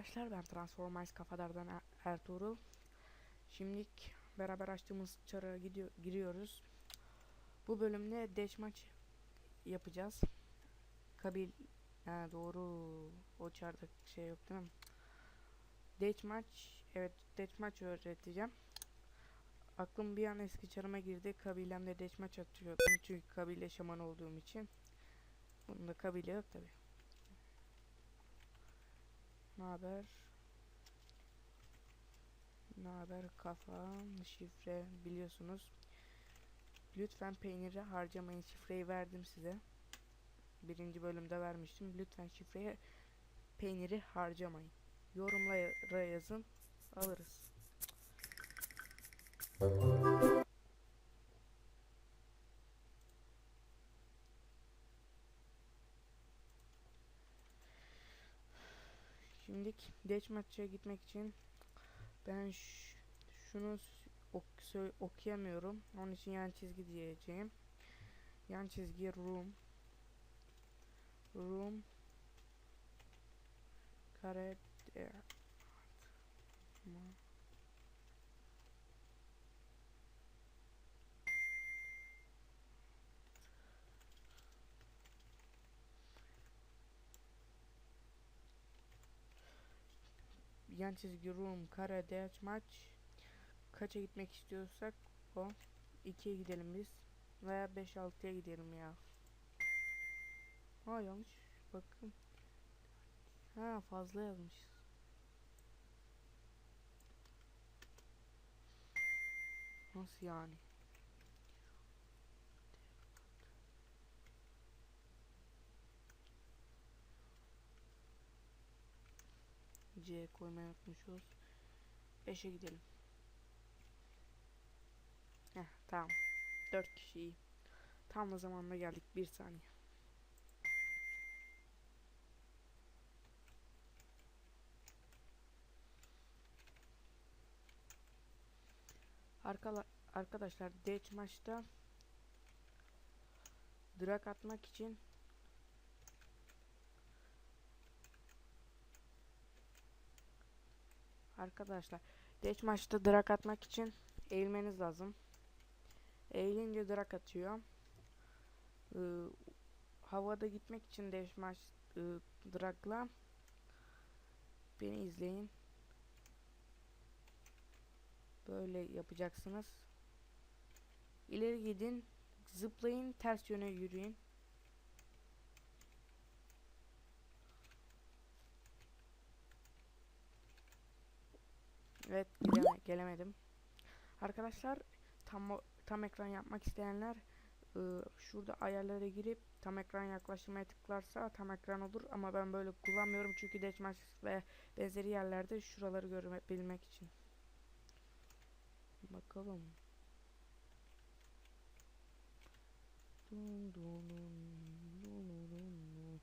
arkadaşlar ben Transformers kafadardan Er- Ertuğrul. Şimdilik beraber açtığımız çara gidiyor giriyoruz. Bu bölümde deathmatch yapacağız. Kabil ha, doğru o çarda şey yok değil mi? Deathmatch evet deathmatch öğreteceğim. Aklım bir an eski çarıma girdi. Kabilemde deathmatch atıyordum. Çünkü kabile şaman olduğum için. Bunda kabile yok tabi. Ne haber? Ne haber kafa? Şifre biliyorsunuz. Lütfen peyniri harcamayın. Şifreyi verdim size. Birinci bölümde vermiştim. Lütfen şifreyi peyniri harcamayın. Yorumlara yazın. Alırız. Şimdilik deathmatch'a gitmek için ben şunu ok- okuyamıyorum. Onun için yan çizgi diyeceğim. Yan çizgi room room kare yan çizgi room kare deathmatch kaça gitmek istiyorsak o 2'ye gidelim biz veya 5-6'ya gidelim ya. Ha yanlış bakın. Ha fazla yazmışız. Nasıl yani? C koymayı unutmuşuz. 5'e gidelim. Heh tamam. 4 kişi iyi. Tam o zamanda geldik. Bir saniye. Arkala arkadaşlar Death maçta drag atmak için Arkadaşlar Death maçta drag atmak için eğilmeniz lazım. Eğilince drag atıyor. Ee, havada gitmek için deathmatch ıı, dragla beni izleyin. Böyle yapacaksınız. İleri gidin, zıplayın, ters yöne yürüyün. Evet, gideme- gelemedim. Arkadaşlar tam tam ekran yapmak isteyenler ıı, şurada ayarlara girip tam ekran yaklaştırmaya tıklarsa tam ekran olur ama ben böyle kullanmıyorum çünkü deathmatch ve benzeri yerlerde şuraları görebilmek için. Bakalım. Dun, dun dun dun dun.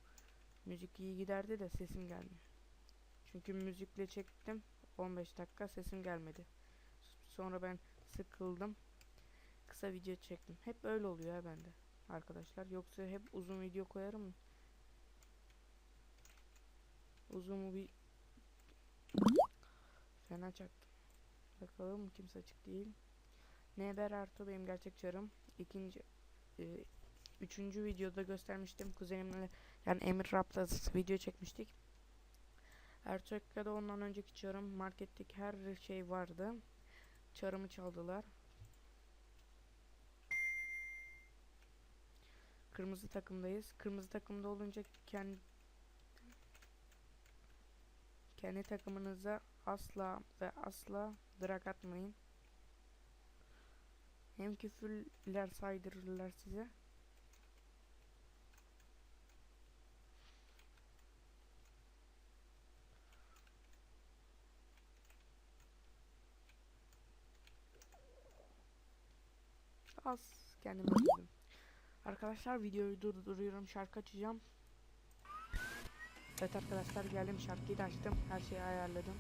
Müzik iyi giderdi de sesim gelmiyor. Çünkü müzikle çektim 15 dakika sesim gelmedi. Sonra ben sıkıldım. Kısa video çektim. Hep öyle oluyor ya bende arkadaşlar. Yoksa hep uzun video koyarım. Uzun bir fena çaktım. Bakalım kimse açık değil. Neber Arto benim gerçek çarım. İkinci e, üçüncü videoda göstermiştim. Kuzenimle yani Emir Rap'la video çekmiştik. Ertuğrul'da ondan önceki çarım marketteki her şey vardı. Çarımı çaldılar. Kırmızı takımdayız. Kırmızı takımda olunca kendi kendi takımınıza asla ve asla drag atmayın. Hem küfürler saydırırlar size. Az kendime üzüldüm. Arkadaşlar videoyu durduruyorum. Şarkı açacağım. Evet arkadaşlar geldim. Şarkıyı da açtım. Her şeyi ayarladım.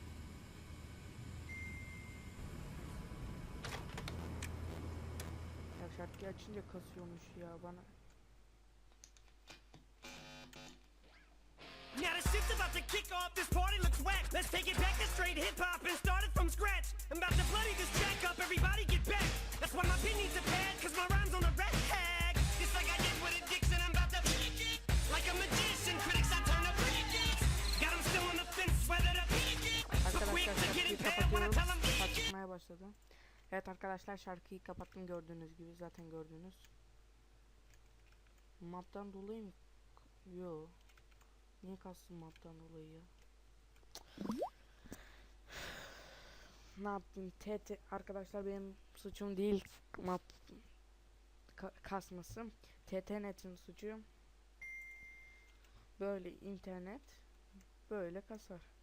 Ya şarkıyı açınca kasıyormuş ya bana. Now the shit's about to kick off, this party looks whack. Let's take it back Evet arkadaşlar şarkıyı kapattım gördüğünüz gibi zaten gördünüz. Maptan dolayı mı? Yo. Niye kastın maptan dolayı ya? ne yaptım? TT arkadaşlar benim suçum değil map ka- kasması. TTNet'in suçu. Böyle internet böyle kasar.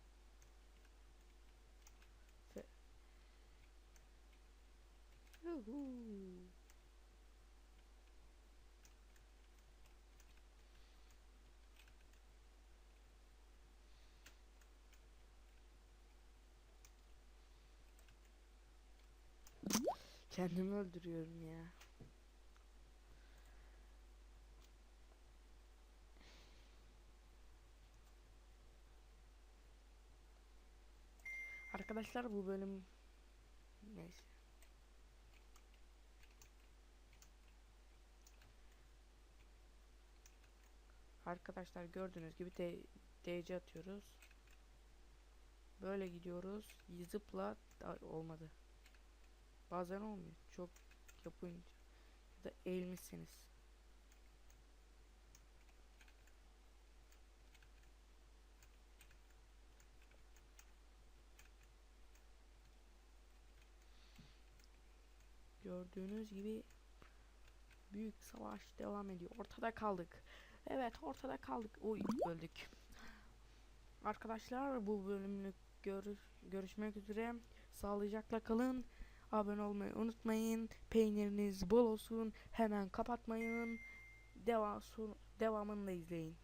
Kendimi öldürüyorum ya. Arkadaşlar bu bölüm neyse. Arkadaşlar gördüğünüz gibi DC atıyoruz. Böyle gidiyoruz. Zıpla olmadı. Bazen olmuyor. Çok yapınca ya da eğilmişsiniz. Gördüğünüz gibi büyük savaş devam ediyor. Ortada kaldık. Evet ortada kaldık. Oy öldük. Arkadaşlar bu bölümlük görüş görüşmek üzere. Sağlıcakla kalın. Abone olmayı unutmayın. Peyniriniz bol olsun. Hemen kapatmayın. Devam devamını da izleyin.